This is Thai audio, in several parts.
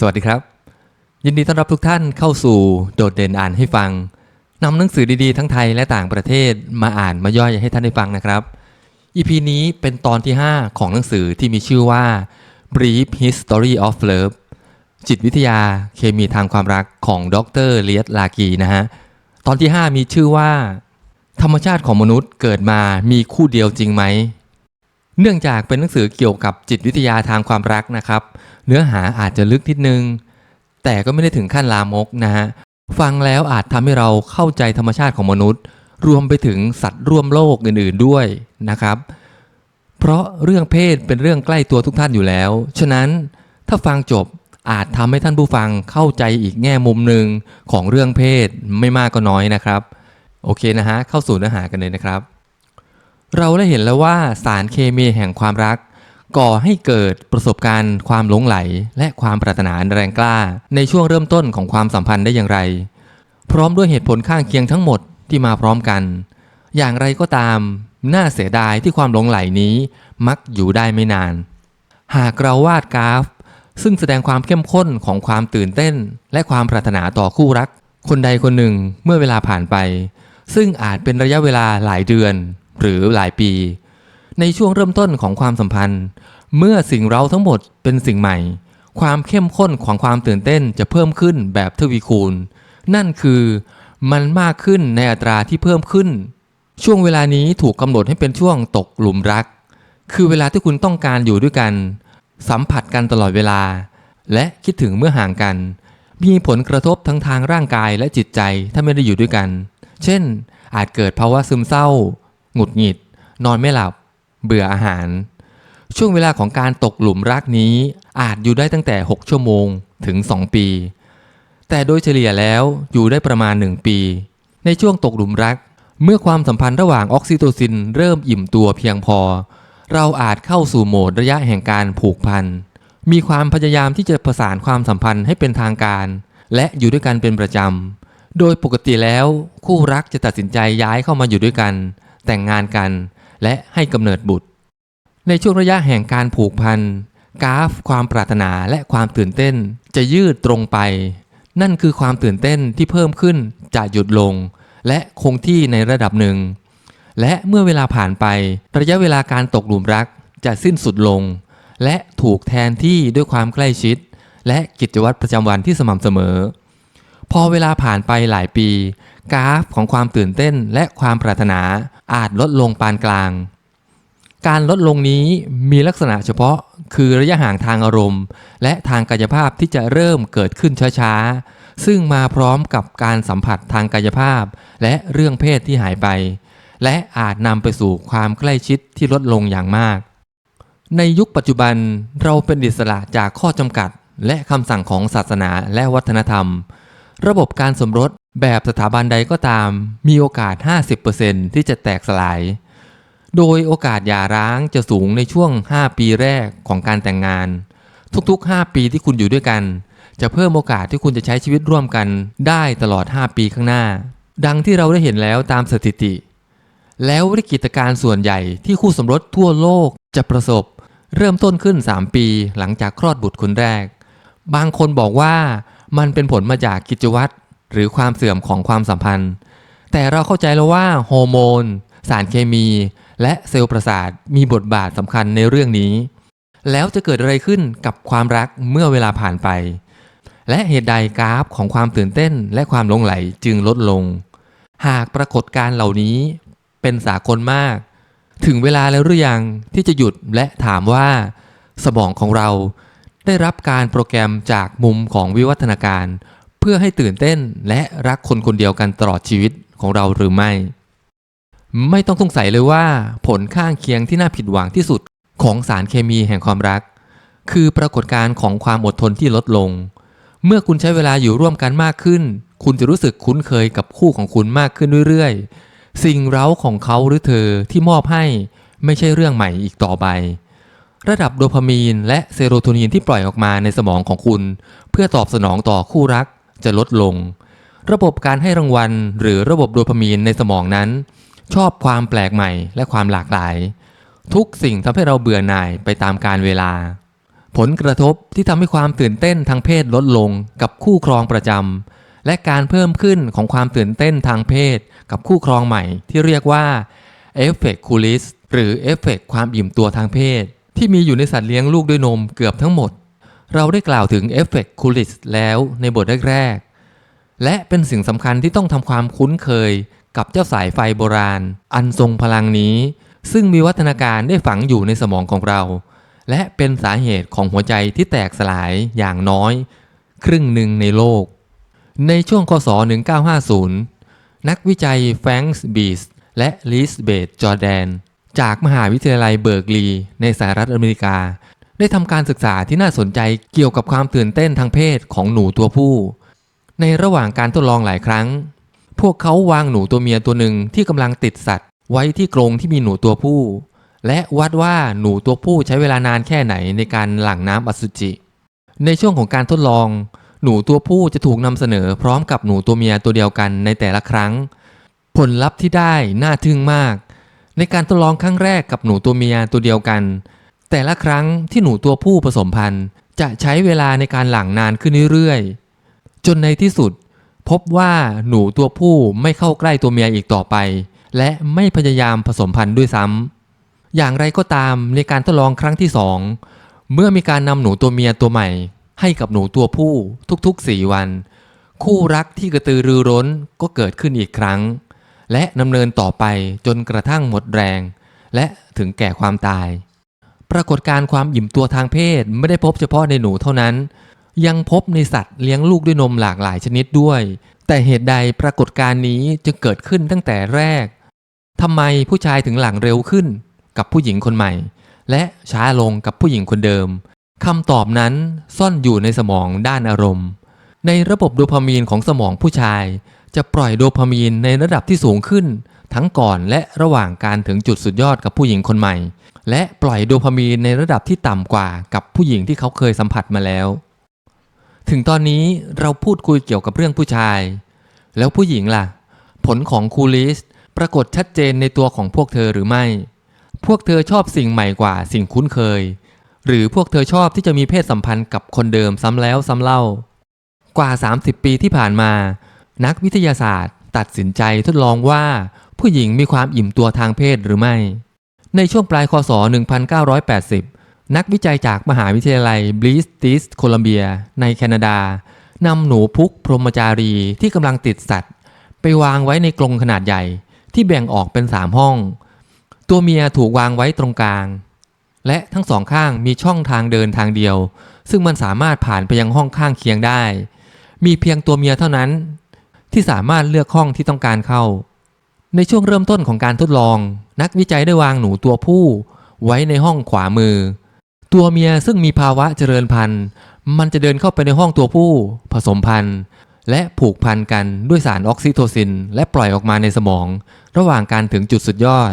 สวัสดีครับ ยินดีต้อนรับทุกท่านเข้าสู่โดดเด่นอ่านให้ฟังนำหนังสือดีๆ ทั้งไทยและต่างประเทศมาอ่านมาย่อยให้ท่านได้ฟังนะครับ EP นี้เป็นตอนที่ 5 ของหนังสือที่มีชื่อว่า Brief History of Love จิตวิทยาเคมีทางความรักของดรเลียตลากีนะฮะ ตอนที่ 5 มีชื่อว่า ธรรมชาติของมนุษย์เกิดมามีคู่เดียวจริงไหม เนื่องจากเป็นหนังสือเกี่ยวกับจิตวิทยาทางความรักนะครับ เนื้อหาอาจจะลึกนิดนึง แต่ก็ไม่ได้ถึงขั้นลามกนะฮะฟังแล้วอาจทำให้เราเข้าใจธรรมชาติของมนุษย์ รวมไปถึงสัตว์ร่วมโลกอื่นๆด้วยนะครับ เพราะเรื่องเพศเป็นเรื่องใกล้ตัวทุกท่านอยู่แล้ว ฉะนั้นถ้าฟังจบอาจทำให้ท่านผู้ฟังเข้าใจอีกแง่มุมหนึ่งของเรื่องเพศไม่มากก็น้อยนะครับ โอเคนะฮะเข้าสู่เนื้อหากันเลยนะครับ เราได้เห็นแล้วว่าสารเคมีแห่งความรัก ก่อให้เกิดประสบการณ์ความหลงไหล และความปรารถนาแรงกล้า ในช่วงเริ่มต้นของความสัมพันธ์ได้อย่างไร พร้อมด้วยเหตุผลข้างเคียงทั้งหมดที่มาพร้อมกัน อย่างไรก็ตาม น่าเสียดายที่ความหลงไหลนี้มักอยู่ได้ไม่นาน หากเราวาดกราฟ ซึ่งแสดงความเข้มข้นของความตื่นเต้น และความปรารถนาต่อคู่รัก คนใดคนหนึ่งเมื่อเวลาผ่านไป ซึ่งอาจเป็นระยะเวลาหลายเดือน หรือหลายปี ในช่วงเริ่มต้นของความสัมพันธ์ เมื่อสิ่งเราทั้งหมดเป็นสิ่งใหม่ ความเข้มข้นของความตื่นเต้นจะเพิ่มขึ้นแบบทวีคูณ นั่นคือมันมากขึ้นในอัตราที่เพิ่มขึ้น ช่วงเวลานี้ถูกกำหนดให้เป็นช่วงตกหลุมรัก คือเวลาที่คุณต้องการอยู่ด้วยกัน สัมผัสกันตลอดเวลา และคิดถึงเมื่อห่างกัน มีผลกระทบทั้งทางร่างกายและจิตใจถ้าไม่ได้อยู่ด้วยกัน เช่น อาจเกิดภาวะซึมเศร้า หงุดหงิด นอนไม่หลับ เบื่ออาหาร ช่วงเวลาของการตกหลุมรักนี้อาจอยู่ได้ตั้งแต่ 6 ชั่วโมงถึง 2 ปี แต่โดยเฉลี่ยแล้วอยู่ได้ประมาณ 1 ปี ในช่วงตกหลุมรัก เมื่อความสัมพันธ์ระหว่างออกซิโตซินเริ่มอิ่มตัวเพียงพอ เราอาจเข้าสู่โหมดระยะแห่งการผูกพัน มีความพยายามที่จะประสานความสัมพันธ์ให้เป็นทางการ และอยู่ด้วยกันเป็นประจำโดยปกติแล้วคู่รักจะตัดสินใจย้ายเข้ามาอยู่ด้วยกัน แต่งงานกัน และให้กำเนิดบุตร ในช่วงระยะแห่งการผูกพันกราฟความปรารถนาและความตื่นเต้นจะยืดตรงไป นั่นคือความตื่นเต้นที่เพิ่มขึ้นจะหยุดลง และคงที่ในระดับหนึ่ง และเมื่อเวลาผ่านไประยะเวลาการตกหลุมรักจะสิ้นสุดลง และถูกแทนที่ด้วยความใกล้ชิด และกิจวัตรประจำวันที่สม่ำเสมอ พอเวลาผ่านไปหลายปี กราฟของความตื่นเต้นและความปรารถนา อาจลดลงปานกลาง การลดลงนี้มีลักษณะเฉพาะคือระยะห่างทางอารมณ์ และทางกายภาพที่จะเริ่มเกิดขึ้นช้าๆ ซึ่งมาพร้อมกับการสัมผัสทางกายภาพ และเรื่องเพศที่หายไป และอาจนำไปสู่ความใกล้ชิดที่ลดลงอย่างมาก ในยุคปัจจุบันเราเป็นอิสระจากข้อจำกัด และคำสั่งของศาสนาและวัฒนธรรม ระบบการสมรสแบบสถาบันใดก็ตาม มีโอกาส 50%ที่จะแตกสลาย โดยโอกาสหย่าร้างจะสูงในช่วง 5 ปีแรกของการแต่งงาน ทุกๆ 5 ปีที่คุณอยู่ด้วยกัน จะเพิ่มโอกาสที่คุณจะใช้ชีวิตร่วมกันได้ตลอด 5 ปีข้างหน้า ดังที่เราได้เห็นแล้วตามสถิติ แล้ววิกฤตการณ์ส่วนใหญ่ที่คู่สมรสทั่วโลกจะประสบ เริ่มต้นขึ้น 3 ปีหลังจากคลอดบุตรคนแรก บางคนบอกว่า มันเป็นผลมาจากกิจวัตรหรือความเสื่อมของความสัมพันธ์ แต่เราเข้าใจแล้วว่าฮอร์โมน สารเคมี และเซลล์ประสาทมีบทบาทสำคัญในเรื่องนี้ แล้วจะเกิดอะไรขึ้นกับความรักเมื่อเวลาผ่านไป และเหตุใดกราฟของความตื่นเต้นและความหลงไหลจึงลดลง หากปรากฏการเหล่านี้เป็นสากลมาก ถึงเวลาแล้วหรือยังที่จะหยุดและถามว่า สมองของเรา ได้รับการโปรแกรมจากมุมของวิวัฒนาการ เพื่อให้ตื่นเต้นและรักคนคนเดียวกันตลอดชีวิตของเราหรือไม่ ไม่ต้องสงสัยเลยว่า ผลข้างเคียงที่น่าผิดหวังที่สุดของสารเคมีแห่งความรัก คือปรากฏการณ์ของความอดทนที่ลดลง เมื่อคุณใช้เวลาอยู่ร่วมกันมากขึ้น คุณจะรู้สึกคุ้นเคยกับคู่ของคุณมากขึ้นเรื่อยๆ สิ่งเร้าของเขาหรือเธอที่มอบให้ ไม่ใช่เรื่องใหม่อีกต่อไป ระดับโดพามีนและเซโรโทนินที่ปล่อยออกมาในสมองของคุณ เพื่อตอบสนองต่อคู่รักจะลดลง ระบบการให้รางวัล หรือระบบโดพามีนในสมองนั้น ชอบความแปลกใหม่และความหลากหลาย ทุกสิ่งทำให้เราเบื่อหน่ายไปตามกาลเวลา ผลกระทบที่ทำให้ความตื่นเต้นทางเพศลดลงกับคู่ครองประจำและการเพิ่มขึ้นของความตื่นเต้นทางเพศ กับคู่ครองใหม่ที่เรียกว่าเอฟเฟกคูลิสหรือเอฟเฟกความอิ่มตัวทางเพศ ที่มีอยู่ในสัตว์เลี้ยงลูกด้วยนมเกือบทั้งหมด เราได้กล่าวถึงเอฟเฟกต์คูลิสแล้วในบทแรกๆและเป็นสิ่งสำคัญที่ต้องทำความคุ้นเคยกับเจ้าสายไฟโบราณ อันทรงพลังนี้ ซึ่งมีวัฒนาการได้ฝังอยู่ในสมองของเรา และเป็นสาเหตุของหัวใจที่แตกสลายอย่างน้อย ครึ่งหนึ่งในโลก ในช่วงคศ 1950 นักวิจัยแฟรงส์บีสและลิสเบตจอร์แดน จากมหาวิทยาลัยเบิร์กลีในสหรัฐอเมริกา ได้ทำการศึกษาที่น่าสนใจเกี่ยวกับความตื่นเต้นทางเพศของหนูตัวผู้ ในระหว่างการทดลองหลายครั้ง พวกเขาวางหนูตัวเมียตัวหนึ่งที่กำลังติดสัตว์ ไว้ที่กรงที่มีหนูตัวผู้ และวัดว่าหนูตัวผู้ใช้เวลานานแค่ไหนในการหลั่งน้ำอสุจิ ในช่วงของการทดลอง หนูตัวผู้จะถูกนำเสนอพร้อมกับหนูตัวเมียตัวเดียวกันในแต่ละครั้ง ผลลัพธ์ที่ได้น่าทึ่งมาก ในการทดลองครั้งแรกกับหนูตัวเมียตัวเดียวกัน แต่ละครั้งที่หนูตัวผู้ผสมพันธุ์ จะใช้เวลาในการหลั่งนานขึ้นเรื่อยๆ จนในที่สุด พบว่าหนูตัวผู้ไม่เข้าใกล้ตัวเมียอีกต่อไป และไม่พยายามผสมพันธุ์ด้วยซ้ำอย่างไรก็ตามในการทดลองครั้งที่สองเมื่อมีการนำหนูตัวเมียตัวใหม่ ให้กับหนูตัวผู้ทุกๆ4วัน คู่รักที่กระตือรือร้นก็เกิดขึ้นอีกครั้ง และดำเนินต่อไปจนกระทั่งหมดแรง และถึงแก่ความตาย ปรากฏการณ์ความอิ่มตัวทางเพศไม่ได้พบเฉพาะในหนูเท่านั้น ยังพบในสัตว์เลี้ยงลูกด้วยนมหลากหลายชนิดด้วย แต่เหตุใดปรากฏการนี้จึงเกิดขึ้นตั้งแต่แรกทำไมผู้ชายถึงหลังเร็วขึ้น กับผู้หญิงคนใหม่ และช้าลงกับผู้หญิงคนเดิมคำตอบนั้นซ่อนอยู่ในสมองด้านอารมณ์ ในระบบโดพามีนของสมองผู้ชาย จะปล่อยโดพามีนในระดับที่สูงขึ้น ทั้งก่อนและระหว่างการถึงจุดสุดยอดกับผู้หญิงคนใหม่ และปล่อยโดพามีนในระดับที่ต่ำกว่ากับผู้หญิงที่เขาเคยสัมผัสมาแล้ว ถึงตอนนี้เราพูดคุยเกี่ยวกับเรื่องผู้ชาย แล้วผู้หญิงล่ะ ผลของคูลิสปรากฏชัดเจนในตัวของพวกเธอหรือไม่ พวกเธอชอบสิ่งใหม่กว่าสิ่งคุ้นเคย หรือพวกเธอชอบที่จะมีเพศสัมพันธ์กับคนเดิมซ้ำแล้วซ้ำเล่ากว่า 30 ปีที่ผ่านมา นักวิทยาศาสตร์ ตัดสินใจทดลองว่า ผู้หญิงมีความอิ่มตัวทางเพศหรือไม่ ในช่วงปลายคศ 1980 นักวิจัยจากมหาวิทยาลัยบลิสติสโคลัมเบีย ในแคนาดานำหนูพุกพรหมจารีที่กำลังติดสัตว์ ไปวางไว้ในกรงขนาดใหญ่ที่แบ่งออกเป็น3ห้อง ตัวเมียถูกวางไว้ตรงกลาง และทั้งสองข้างมีช่องทางเดินทางเดียว ซึ่งมันสามารถผ่านไปยังห้องข้างเคียงได้ มีเพียงตัวเมียเท่านั้น ที่สามารถเลือกห้องที่ต้องการเข้า ในช่วงเริ่มต้นของการทดลอง นักวิจัยได้วางหนูตัวผู้ ไว้ในห้องขวามือ ตัวเมียซึ่งมีภาวะเจริญพันธุ์ มันจะเดินเข้าไปในห้องตัวผู้ ผสมพันธุ์ และผูกพันกันด้วยสารออกซิโทซิน และปล่อยออกมาในสมอง ระหว่างการถึงจุดสุดยอด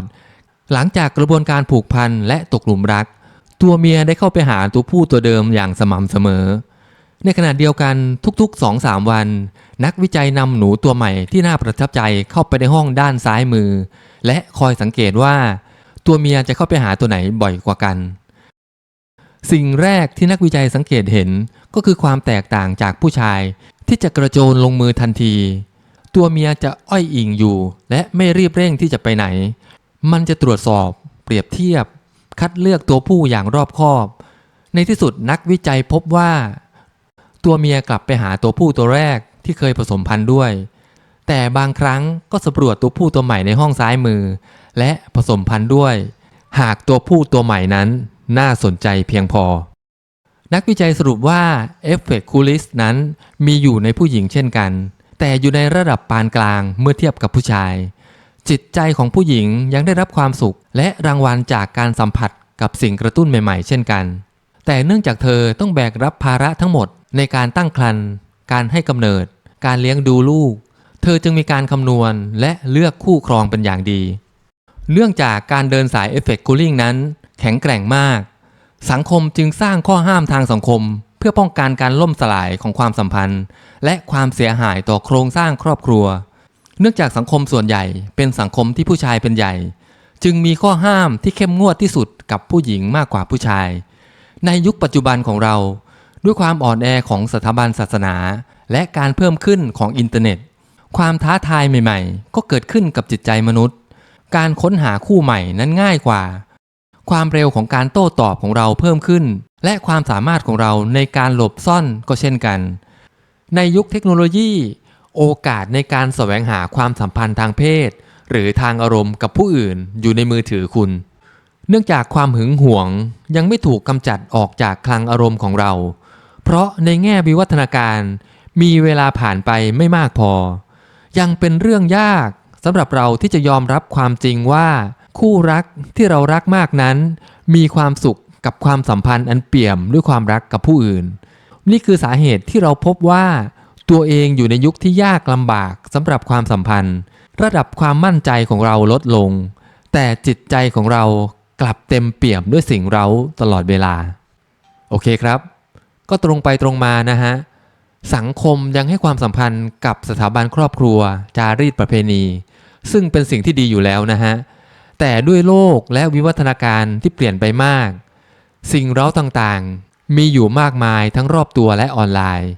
หลังจากกระบวนการผูกพันและตกหลุมรัก ตัวเมียได้เข้าไปหาตัวผู้ตัวเดิมอย่างสม่ำเสมอ ในขณะเดียวกันทุกๆ 2-3 วัน นักวิจัยนำหนูตัวใหม่ที่น่าประทับใจเข้าไปในห้องด้านซ้ายมือ และคอยสังเกตว่า ตัวเมียจะเข้าไปหาตัวไหนบ่อยกว่ากัน สิ่งแรกที่นักวิจัยสังเกตเห็นก็คือความแตกต่างจากผู้ชาย ที่จะกระโจนลงมือทันที ตัวเมียจะอ้อยอิงอยู่ และไม่รีบเร่งที่จะไปไหน มันจะตรวจสอบเปรียบเทียบ คัดเลือกตัวผู้อย่างรอบคอบ ในที่สุดนักวิจัยพบว่า ตัวเมียกลับไปหาตัวผู้ตัวแรกที่เคยผสมพันธุ์ด้วย แต่บางครั้งก็สำรวจตัวผู้ตัวใหม่ในห้องซ้ายมือ และผสมพันธุ์ด้วย หากตัวผู้ตัวใหม่นั้นน่าสนใจเพียงพอ นักวิจัยสรุปว่าเอฟเฟกคูลิสนั้นมีอยู่ในผู้หญิงเช่นกัน แต่อยู่ในระดับปานกลางเมื่อเทียบกับผู้ชาย จิตใจของผู้หญิงยังได้รับความสุข และรางวัลจากการสัมผัสกับสิ่งกระตุ้นใหม่ ๆ เช่นกัน แต่เนื่องจากเธอต้องแบกรับภาระทั้งหมดในการตั้งครรภ์การให้กำเนิด การเลี้ยงดูลูก เธอจึงมีการคำนวณและเลือกคู่ครองเป็นอย่างดี เนื่องจากการเดินสายเอฟเฟกต์คูลิ่งนั้น แข็งแกร่งมาก สังคมจึงสร้างข้อห้ามทางสังคม เพื่อป้องกันการล่มสลายของความสัมพันธ์ และความเสียหายต่อโครงสร้างครอบครัว เนื่องจากสังคมส่วนใหญ่เป็นสังคมที่ผู้ชายเป็นใหญ่ จึงมีข้อห้ามที่เข้มงวดที่สุดกับผู้หญิงมากกว่าผู้ชาย ในยุคปัจจุบันของเรา ด้วยความอ่อนแอของสถาบันศาสนา และการเพิ่มขึ้นของอินเทอร์เน็ต ความท้าทายใหม่ๆ ก็เกิดขึ้นกับจิตใจมนุษย์ การค้นหาคู่ใหม่นั้นง่ายกว่า ความเร็วของการโต้ตอบของเราเพิ่มขึ้น และความสามารถของเราในการหลบซ่อนก็เช่นกัน ในยุคเทคโนโลยี โอกาสในการแสวงหาความสัมพันธ์ทางเพศ หรือทางอารมณ์กับผู้อื่นอยู่ในมือถือคุณ เนื่องจากความหึงหวงยังไม่ถูกกำจัดออกจากคลังอารมณ์ของเรา เพราะในแง่วิวัฒนาการมีเวลาผ่านไปไม่มากพอ ยังเป็นเรื่องยากสำหรับเราที่จะยอมรับความจริงว่า คู่รักที่เรารักมากนั้น มีความสุขกับความสัมพันธ์อันเปี่ยมด้วยความรักกับผู้อื่น นี่คือสาเหตุที่เราพบว่า ตัวเองอยู่ในยุคที่ยากลำบากสำหรับความสัมพันธ์ ระดับความมั่นใจของเราลดลง แต่จิตใจของเรา กลับเต็มเปี่ยมด้วยสิ่งเร้าตลอดเวลา โอเคครับ ก็ตรงไปตรงมานะฮะ สังคมยังให้ความสัมพันธ์กับสถาบันครอบครัว จารีตประเพณี ซึ่งเป็นสิ่งที่ดีอยู่แล้วนะฮะ แต่ด้วยโลกและวิวัฒนาการที่เปลี่ยนไปมาก สิ่งเร้าต่างๆ มีอยู่มากมายทั้งรอบตัวและออนไลน์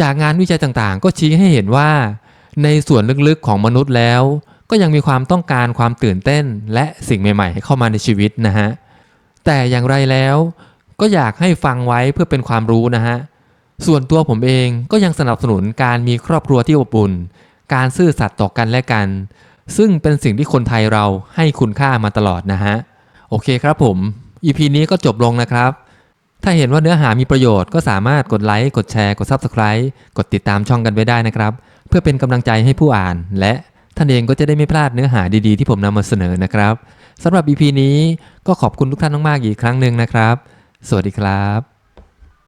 จากงานวิจัยต่างๆ ก็ชี้ให้เห็นว่า ในส่วนลึกๆของมนุษย์แล้ว ก็ยังมีความต้องการความตื่นเต้นและสิ่งใหม่ๆให้เข้ามาในชีวิตนะฮะแต่อย่างไรแล้วก็อยากให้ฟังไว้เพื่อเป็นความรู้นะฮะส่วนตัวผมเองก็ยังสนับสนุนการมีครอบครัวที่อบอุ่น การซื่อสัตย์ต่อกันและกัน ซึ่งเป็นสิ่งที่คนไทยเราให้คุณค่ามาตลอดนะฮะโอเคครับผม EP นี้ก็จบลงนะครับ ถ้าเห็นว่าเนื้อหามีประโยชน์ก็สามารถกดไลค์ กดแชร์ กด Subscribe กดติดตามช่องกันไว้ได้นะครับ เพื่อเป็นกำลังใจให้ผู้อ่านและ ท่านเองก็จะได้ไม่พลาดเนื้อหาดีๆ ที่ผมนำมาเสนอนะครับสำหรับ EP นี้ก็ขอบคุณทุกท่านมากๆอีกครั้งหนึ่งนะครับ สวัสดีครับ